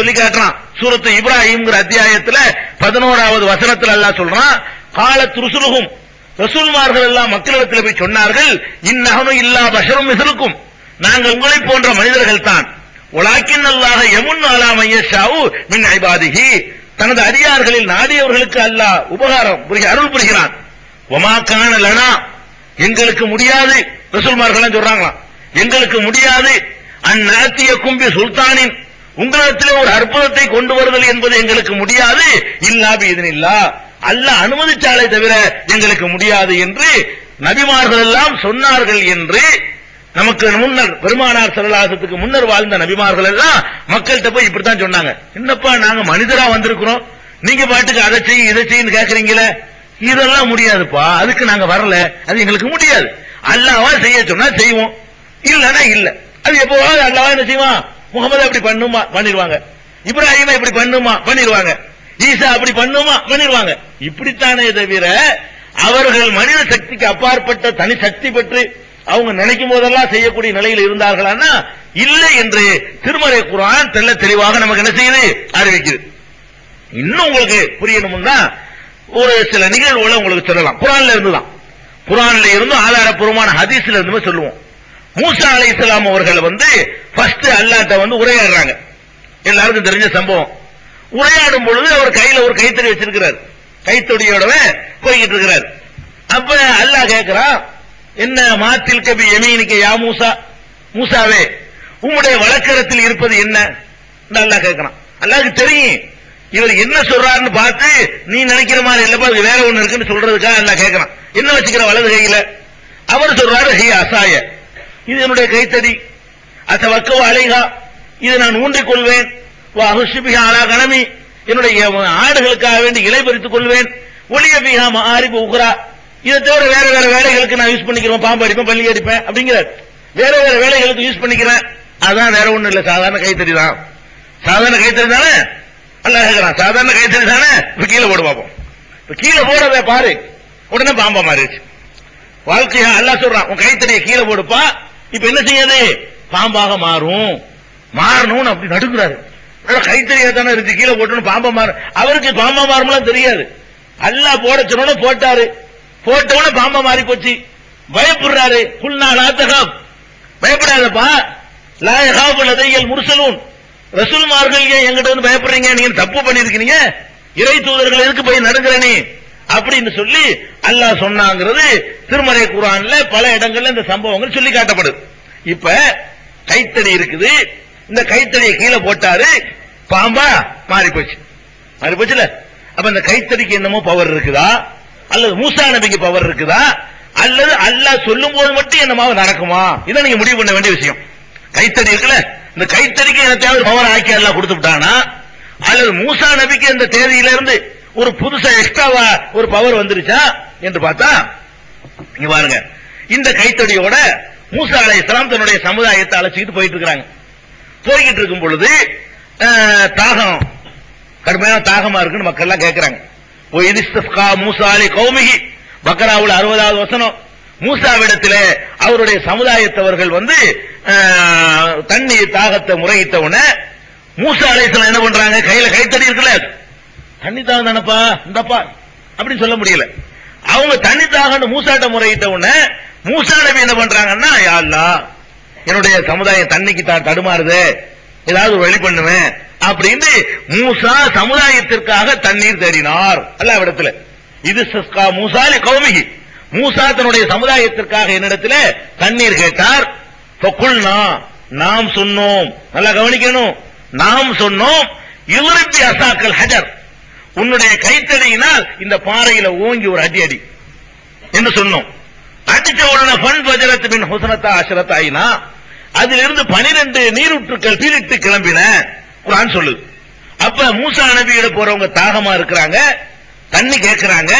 சொல்லி காட்டுறான். சூரத்து இப்ராஹிம்ங்கிற அத்தியாயத்துல பதினோராவது வசனத்துல அல்லாஹ் சொல்றான் கால துருசுலுகும் ரசூல்மார்கள் எல்லாம் மக்களிடத்தில் போய் சொன்னார்கள் இந்நகனும் இல்லா பஷரும் மிசலுக்கும் நாங்கள் உங்களை போன்ற மனிதர்கள் தான். உலாக்கின் அல்லாஹ் எமுன் அலாமைய ஷாவு மின் ஐபாதிகி தனது அடியார்களில் நாடியவர்களுக்கு அல்லாஹ் உபகாரம் அருள் புரிகிறான். ஒமா ஒமாக்கான லனா. எங்களுக்கு முடியாது. ரசூல்மார்கள் சொல்றாங்களாம். எங்களுக்கு முடியாது. அந்நாத்திய கும்பி சுல்தானின். உங்களிடத்தில் ஒரு அற்புதத்தை கொண்டு வருதல் என்பது எங்களுக்கு முடியாது. இல்லாபி இதனில்லா அல்ல அனுமதிச்சாலே தவிர எங்களுக்கு முடியாது என்று நபிமார்கள் எல்லாம் சொன்னார்கள் என்று நமக்கு முன்னர் பெருமானார் சரலாசத்துக்கு முன்னர் வாழ்ந்த நபிமார்கள் எல்லாம் மக்கள்கிட்ட போய் இப்படித்தான் சொன்னாங்க. என்னப்பா நாங்க மனிதரா வந்திருக்கிறோம். நீங்க பாட்டுக்கு அதை செய்யும் இதை செய்யுன்னு கேக்குறீங்களே? இதெல்லாம் முடியாதுப்பா. அதுக்கு நாங்க வரல. அது எங்களுக்கு முடியாது. அல்லாவா செய்ய சொன்னா செய்வோம். இல்லன்னா இல்ல. அது எப்போவாவது அல்லாவா என்ன செய்வான்? முகமது அப்படி பண்ணுமா? பண்ணிடுவாங்க இப்ராஹிமா இப்படி பண்ணுமா? பண்ணிடுவாங்க ஈசா அப்படி பண்ணுமா? பண்ணிடுவாங்க இப்படித்தானே தவிர அவர்கள் மனித சக்திக்கு அப்பாற்பட்ட தனி சக்தி பெற்று அவங்க நினைக்கும் போதெல்லாம் செய்யக்கூடிய நிலையில் இருந்தார்களான்னா இல்லை என்று திருமறை குரான் தெல்ல தெளிவாக நமக்கு என்ன செய்யுது? அறிவிக்குது. இன்னும் உங்களுக்கு புரியணும்னா ஒரு சில நிகழ்வுகளை உங்களுக்கு சொல்லலாம். குரான்ல இருந்துதான். குரான்ல இருந்தும் ஆதாரப்பூர்வமான ஹதீஸ்ல இருந்து சொல்லுவோம். மூசா அலை இஸ்லாம் அவர்கள் வந்து ஃபர்ஸ்ட் அல்லாட்ட வந்து உரையாடுறாங்க. எல்லாருக்கும் தெரிஞ்ச சம்பவம். உரையாடும் பொழுது அவர் கையில ஒரு கைத்தறி வச்சிருக்கிறார். கைத்தொடியோடவே போய்கிட்டு இருக்கிறார். அப்ப அல்லாஹ் கேட்கிறான் என்ன மாத்தில் கபி எமீனிக்க யா மூசா? மூசாவே உம்முடைய வழக்கரத்தில் இருப்பது என்ன? அல்லாஹ் கேட்கிறான் அல்லாஹுக்கு தெரியும் இவர் என்ன சொல்றாருன்னு பார்த்து நீ நினைக்கிற மாதிரி இல்லப்பா வேற ஒண்ணு இருக்குன்னு சொல்றதுக்காக அல்லாஹ் கேட்கிறான் என்ன வச்சுக்கிற வலது கையில? அவர் சொல்றாரு ஹி அசாய. இது என்னுடைய கைத்தடி. அச வக்கவ அலைகா இதை நான் ஊன்றிக் கொள்வேன். அகுஷிபிகா அலா கணமி. என்னுடைய ஆடுகளுக்காக வேண்டி இலை பறித்துக் கொள்வேன். ஒளிய பிகா மாறிப்பு உகுரா. இதை தவிர வேற வேற வேலைகளுக்கு நான் யூஸ் பண்ணிக்கிறேன். பாம்பு அடிப்பேன் பள்ளி அடிப்பேன். அப்படிங்கிறார். வேற வேற வேலைகளுக்கு யூஸ் பண்ணிக்கிறேன். அதான் வேற ஒண்ணும் இல்ல. சாதாரண கைத்தறி தான். சாதாரண கைத்தறி தானே? நல்லா இருக்கிறான் சாதாரண கைத்தறி தானே? இப்ப கீழே போடு பார்ப்போம் இப்ப கீழே போடுறத பாரு. உடனே பாம்பா மாறிடுச்சு. வாழ்க்கையா அல்லாஹ் சொல்றான் உன் கைத்தறியை கீழே போடுப்பா. இப்ப என்ன செய்யாது? பாம்பாக மாறும். மாறணும்னு அப்படி நடுக்கிறாரு கைத்தறியா தானே இருக்கு. கீழே போட்டணும் பாம்பா மாறும் அவருக்கு பாம்பா மாறும்லாம் தெரியாது. அல்லா போட சொன்னோட போட்டாரு. போட்டவன பாம்பா மாறி போச்சு. பயப்படுறாரு. குல்னா பயப்படாதப்பா. லாயகாபுல் லதையல் முர்சலூன். ரசூல்மார்கள் ஏன் எங்கிட்ட வந்து பயப்படுறீங்க? நீங்க தப்பு பண்ணிருக்கீங்க இறை தூதர்கள் எதுக்கு போய் நடுங்கிற அப்படின்னு சொல்லி அல்லாஹ் சொன்னாங்கிறது திருமறை குரான்ல பல இடங்கள்ல இந்த சம்பவங்கள் சொல்லி காட்டப்படுது. இப்ப கைத்தடி இருக்குது. இந்த கைத்தடியை கீழே போட்டாரு. பாம்பா மாறி போச்சு மாறி போச்சுல அப்ப இந்த கைத்தடிக்கு என்னமோ பவர் இருக்குதா? அல்லது மூசா நபிக்கு பவர் இருக்குதா? அல்லது அல்லாஹ் சொல்லும் போது மட்டும் என்னமாவது நடக்குமா? இதை நீங்க முடிவு பண்ண வேண்டிய விஷயம். கைத்தடி இருக்குல்ல? இந்த கைத்தடிக்கு என்னத்தையாவது பவர் ஆக்கி எல்லாம் கொடுத்து விட்டானா? அல்லது மூசா நபிக்கு இந்த தேதியில இருந்து ஒரு புதுசா எக்ஸ்ட்ராவா ஒரு பவர் வந்துருச்சா என்று பார்த்தா நீங்க பாருங்க. இந்த கைத்தடியோட மூசா அலை இஸ்லாம் தன்னுடைய சமுதாயத்தை அழைச்சிக்கிட்டு போயிட்டு இருக்கிறாங்க போய்கிட்டு இருக்கும் பொழுது தாகம் கடுமையான தாகமா இருக்குன்னு மக்கள் எல்லாம் கேட்கிறாங்க ஓ கௌமிகி பக்கராவுல அறுபதாவது வசனம். மூசாவிடத்தில் அவருடைய சமுதாயத்தவர்கள் வந்து தண்ணீர் தாகத்தை முறையிட்ட உடனே மூசா அலைசலம் என்ன பண்றாங்க? கையில கைத்தடி இருக்குல்ல தண்ணி தாகம் தானப்பா? இந்தப்பா. அப்படின்னு சொல்ல முடியல. அவங்க தண்ணி தாகன்னு மூசாட்ட முறையிட்ட உடனே மூசா நபி என்ன பண்றாங்கன்னா யா அல்லாஹ், என்னுடைய சமுதாயம் தண்ணிக்கு தான் தடுமாறுது. ஏதாவது வழி பண்ணுவேன் அப்படின்னு மூசா சமுதாயத்திற்காக தண்ணீர் தேடினார். அல்லாவிடத்துல இது சஸ்கா மூசாலி கௌமிகி மூசா தன்னுடைய சமுதாயத்திற்காக என்னிடத்துல தண்ணீர் கேட்டார். ஃபகுல்னா, நாம் சொன்னோம். நல்லா கவனிக்கணும். நாம் சொன்னோம். இவருக்கு அசாக்கல் ஹஜர். உன்னுடைய கைத்தடியினால் இந்த பாறையில ஓங்கி ஒரு அடி அடி. என்று சொன்னோம். அடிச்ச உடனே ஃபன் பஜரத்து பின் ஹுசனத்தா அசரத்தாயினா ஆயினா அதிலிருந்து பனிரெண்டு நீரூற்றுக்கள் பீரிட்டு கிளம்பின. குரான் சொல்லுது. அப்ப மூசா நபியிட போறவங்க தாகமா இருக்கிறாங்க தண்ணி கேட்கிறாங்க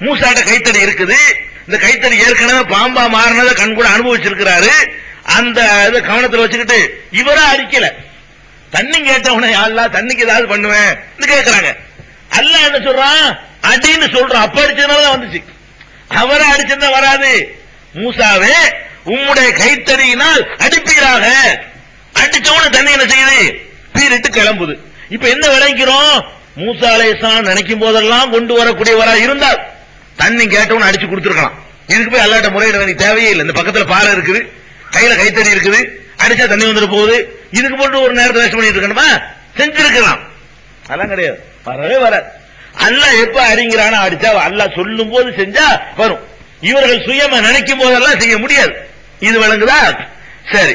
மூசாட்ட கைத்தடி இருக்குது. இந்த கைத்தடி ஏற்கனவே பாம்பா மாறினதை கண் கூட அனுபவிச்சிருக்கிறாரு. அந்த இதை கவனத்தில் வச்சுக்கிட்டு இவரா அடிக்கல. தண்ணி கேட்டவன யாரெல்லாம் தண்ணிக்கு ஏதாவது பண்ணுவேன்? கேட்கிறாங்க அல்ல என்ன சொல்றான்? அடின்னு சொல்றான். அப்ப அடிச்சதுனால தான் வந்துச்சு. அவரை அடிச்சிருந்தா வராது. மூசாவே உம்முடைய கைத்தறியினால் அடிப்பீராக. அடிச்சவன தண்ணி என்ன செய்யுது? பீரிட்டு கிளம்புது. இப்ப என்ன விளைக்கிறோம் மூசா அலைஹிஸ்ஸலாம் நினைக்கும் போதெல்லாம் கொண்டு வரக்கூடியவரா இருந்தால் தண்ணி கேட்டவன அடிச்சு கொடுத்துருக்கலாம். இதுக்கு போய் அல்லாட்ட முறையிட வேண்டிய தேவையே இல்லை. இந்த பக்கத்துல பாறை இருக்குது. கையில கைத்தறி இருக்குது. அடிச்சா தண்ணி வந்துட்டு போகுது. இதுக்கு போட்டு ஒரு நேரத்தை வேஸ்ட் பண்ணிட்டு இருக்கணுமா? செஞ்சிருக்கலாம். அதெல்லாம் கிடையாது. வரவே வராது. அல்லா எப்ப அறிங்கிறானோ அடிச்சா அல்லா சொல்லும் போது செஞ்சா வரும். இவர்கள் சுயமா நினைக்கும் போதெல்லாம் செய்ய முடியாது. இது விளங்குதா? சரி.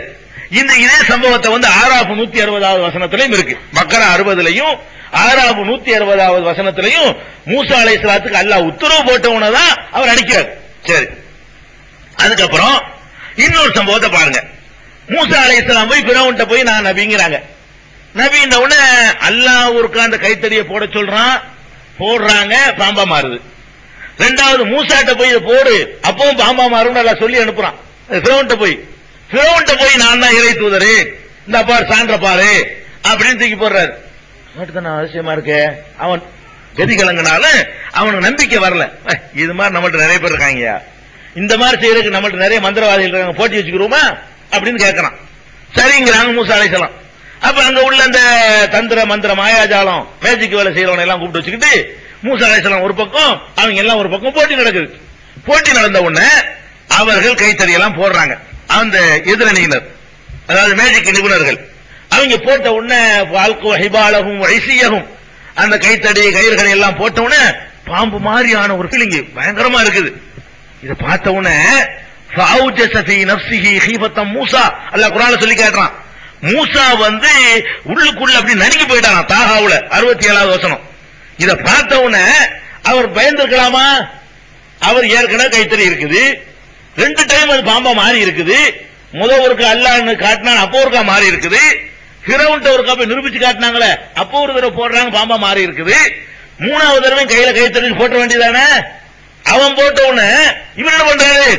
இந்த இதே சம்பவத்தை வந்து ஆறாப்பு நூத்தி அறுபதாவது வசனத்திலையும் இருக்கு. மக்கரா அறுபதுலையும் ஆறாப்பு நூத்தி அறுபதாவது வசனத்திலையும் மூசா அலைஹிஸ்ஸலாத்துக்கு அல்லா உத்தரவு போட்டவனதான் அவர் அடிக்கிறார். சரி. அதுக்கப்புறம் இன்னொரு சம்பவத்தை பாருங்க. மூசா அலைஹிஸ்ஸலாம் போய் பிறவுன்ட்ட போய் நான் நபிங்கிறாங்க. நபி இந்த உடனே அல்லாஹ் ஒருக்கா அந்த கைத்தறியை போட சொல்றான். போடுறாங்க பாம்பா மாறுது. ரெண்டாவது மூசாட்ட போய் போடு அப்பவும் பாம்பா மாறும் நல்லா சொல்லி அனுப்புறான். பிறவன்ட்ட போய். பிறவன்ட்ட போய் நான் தான் இறை தூதரு. இந்த பாரு சான்ற பாரு அப்படின்னு தூக்கி போடுறாரு. அவசியமா இருக்கே? அவன் கதி கலங்கினால அவனுக்கு நம்பிக்கை வரல. இது மாதிரி நம்மள்ட்ட நிறைய பேர் இருக்காங்கயா இந்த மாதிரி செய்யறதுக்கு நம்மள்ட்ட நிறைய மந்திரவாதிகள் இருக்காங்க. போட்டி வச்சுக்கிறோமா? அப்படின்னு கேட்கறான் சரிங்கிறாங்க மூசா அழைக்கலாம் அப்ப அங்க உள்ள அந்த தந்திர மந்திர மாயாஜாலம் மேஜிக் வேலை செய்யறவனை எல்லாம் கூப்பிட்டு வச்சுக்கிட்டு மூசா அழைக்கலாம் ஒரு பக்கம் அவங்க எல்லாம் ஒரு பக்கம் போட்டி நடக்குது. போட்டி நடந்த உடனே அவர்கள் கைத்தறி எல்லாம் போடுறாங்க. அந்த எதிரணியினர் அதாவது மேஜிக் நிபுணர்கள் அவங்க போட்ட உடனே வாழ்க்கை ஹிபாலகும் வைசியகும் அந்த கைத்தடி கயிறுகளை எல்லாம் போட்ட உடனே பாம்பு மாதிரியான ஒரு ஃபீலிங் பயங்கரமா இருக்குது. இதை பார்த்த உடனே மூசா அல்ல குர்ஆன்ல சொல்லி காட்டுறான். மூசா வந்து உள்ளுக்குள்ள அப்படி நடுங்கி போயிட்டான்? தாகாவுல. அறுபத்தி ஏழாவது வசனம். இத பார்த்த உடனே அவர் பயந்திருக்கலாமா? அவர் ஏற்கனவே கைத்தறி இருக்குது. ரெண்டு டைம் அது பாம்பா மாறி இருக்குது. முதல் ஒருக்கா அல்லான்னு காட்டினா அப்போ ஒருக்கா மாறி இருக்குது. ஹிரவுன்ட்ட ஒருக்கா போய் நிரூபிச்சு காட்டினாங்களே அப்போ ஒரு தடவை போடுறாங்க பாம்பா மாறி இருக்குது. மூணாவது தடவை கையில கைத்தறி போட்ட வேண்டியதானே அவன் போட்ட உடனே இவன் என்ன பண்றாரு?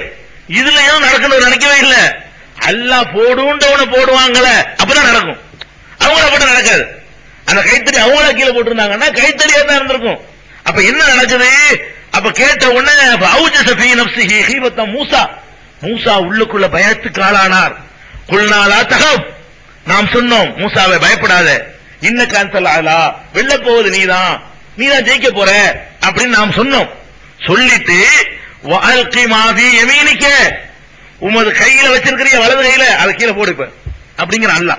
இதுலயும் நடக்கணும் நினைக்கவே இல்லை. அல்லா போடுன்றவனை போடுவாங்கள அப்பதான் நடக்கும். அவங்கள போட்டு நடக்காது. அந்த கைத்தறி அவங்கள கீழே போட்டிருந்தாங்கன்னா கைத்தறியா தான் இருந்திருக்கும்? அப்ப என்ன நடக்குது? அப்ப கேட்ட உடனே அவுஜஸ மூசா. மூசா உள்ளுக்குள்ள பயத்துக்கு ஆளானார். குல்நாளா தகவ் நாம் சொன்னோம் மூசாவை பயப்படாத. இன்ன காந்தல் ஆகலா வெல்ல போவது நீதான். நீதான் ஜெயிக்க போற அப்படின்னு நாம் சொன்னோம். சொல்லிட்டு வாழ்க்கை மாவி எமீனிக்க உமது கையில வச்சிருக்கிற வலது கையில அதை கீழே போடு இப்ப. அப்படிங்கிற அல்ல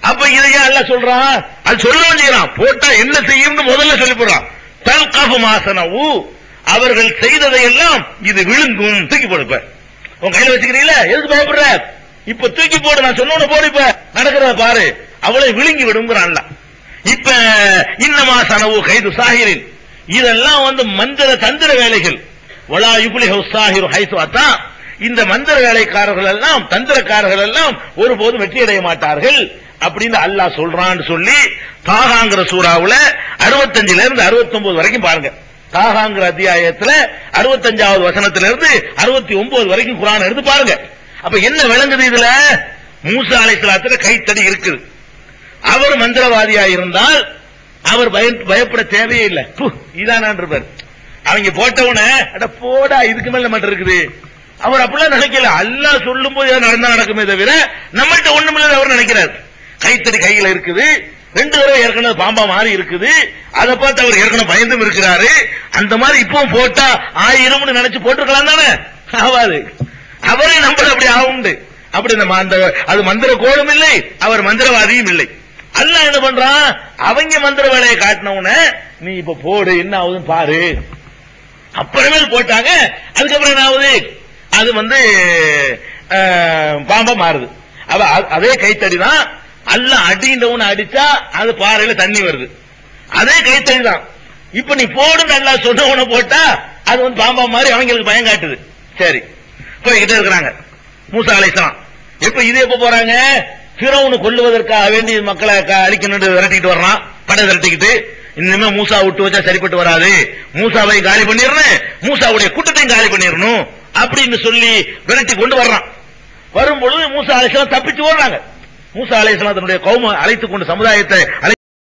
அப்ப இதையே அல்ல சொல்றான் அது சொல்லவும் செய்யறான் போட்டா என்ன செய்யும்னு முதல்ல சொல்லி போடுறான். தல்காஃபு மாசனவு அவர்கள் செய்ததை எல்லாம் இது விழுங்கும். தூக்கி போடுப்ப உன் கையில வச்சுக்கிறீங்களா எதுக்கு பயப்படுற? இப்ப தூக்கி போடு நான் சொன்ன போடு இப்ப. நடக்கிறத பாரு. அவளை விழுங்கி விடுங்கிறான்ல இப்ப இன்னமா சனவு கைது சாகிரின். இதெல்லாம் வந்து மந்திர தந்திர வேலைகள். வலா ஹவுஸ் சாஹிரு ஹைசு அத்தா. இந்த மந்திர வேலைக்காரர்கள் எல்லாம் தந்திரக்காரர்கள் எல்லாம் ஒருபோதும் வெற்றி அடைய மாட்டார்கள். அப்படின்னு அல்லாஹ் சொல்றான்னு சொல்லி தாகாங்கிற சூறாவுல அறுபத்தஞ்சுல இருந்து அறுபத்தொன்பது வரைக்கும் பாருங்க. தாகாங்கிற அத்தியாயத்துல அறுபத்தஞ்சாவது வசனத்துல இருந்து அறுபத்தி ஒன்பது வரைக்கும் குரான் எடுத்து பாருங்க. அப்ப என்ன விளங்குது இதுல? மூசா அலைசலாத்துல கைத்தடி இருக்குது. அவர் மந்திரவாதியா இருந்தால் அவர் பயப்பட தேவையே இல்லை. இதான் இருப்பார். அவங்க போட்டவன அட போடா இதுக்கு மேல மட்டும் இருக்குது. அவர் அப்படிலாம் நினைக்கல. அல்லா சொல்லும் போது நடந்தா நடக்குமே தவிர நம்மகிட்ட ஒண்ணுமில்ல அவர் நினைக்கிறார். கைத்தடி கையில இருக்குது. ரெண்டு தடவை ஏற்கனவே பாம்பா மாறி இருக்குது. அதை பார்த்து அவர் ஏற்கனவே பயந்தும் இருக்கிறாரு. அந்த மாதிரி இப்பவும் போட்டா ஆயிரம்னு நினைச்சு போட்டிருக்கலாம் தானே? ஆவாது. அவரே நம்பர் அப்படி ஆகுண்டு அப்படி நம்ம அந்த அது மந்திர கோலும் இல்லை அவர் மந்திரவாதியும் இல்லை. அல்ல என்ன பண்றான்? அவங்க மந்திர வேலையை காட்டினவுன நீ இப்ப போடு என்ன ஆகுதுன்னு பாரு. அப்புறமேல் போட்டாங்க. அதுக்கப்புறம் என்ன ஆகுது அது வந்து பாம்பா மாறுது. அவ அதே கைத்தடி தான் அல்ல அடின்றவன அடிச்சா அது பாறையில தண்ணி வருது. அதே கைத்தடி தான் இப்ப நீ போடு நல்லா சொன்னவனை போட்டா அது வந்து பாம்பா மாதிரி அவங்களுக்கு பயம் காட்டுது. சரி. போய்கிட்டே இருக்கிறாங்க. மூசா அலைசலாம் இப்ப இது எப்ப போறாங்க? பிறவுனு கொல்லுவதற்காக வேண்டி மக்களை அழிக்கணும்னு விரட்டிட்டு வர்றான். படை விரட்டிக்கிட்டு இனிமே மூசா விட்டு வச்சா சரிப்பட்டு வராது. மூசாவை காலி பண்ணிடணும். மூசாவுடைய கூட்டத்தையும் காலி பண்ணிடணும். அப்படின்னு சொல்லி விரட்டி கொண்டு வர்றான். வரும்பொழுது மூசா அலைசலாம் தப்பிச்சு ஓடுறாங்க. மூசா அலைசலாம் தன்னுடைய கௌம அழைத்துக் கொண்டு சமுதாயத்தை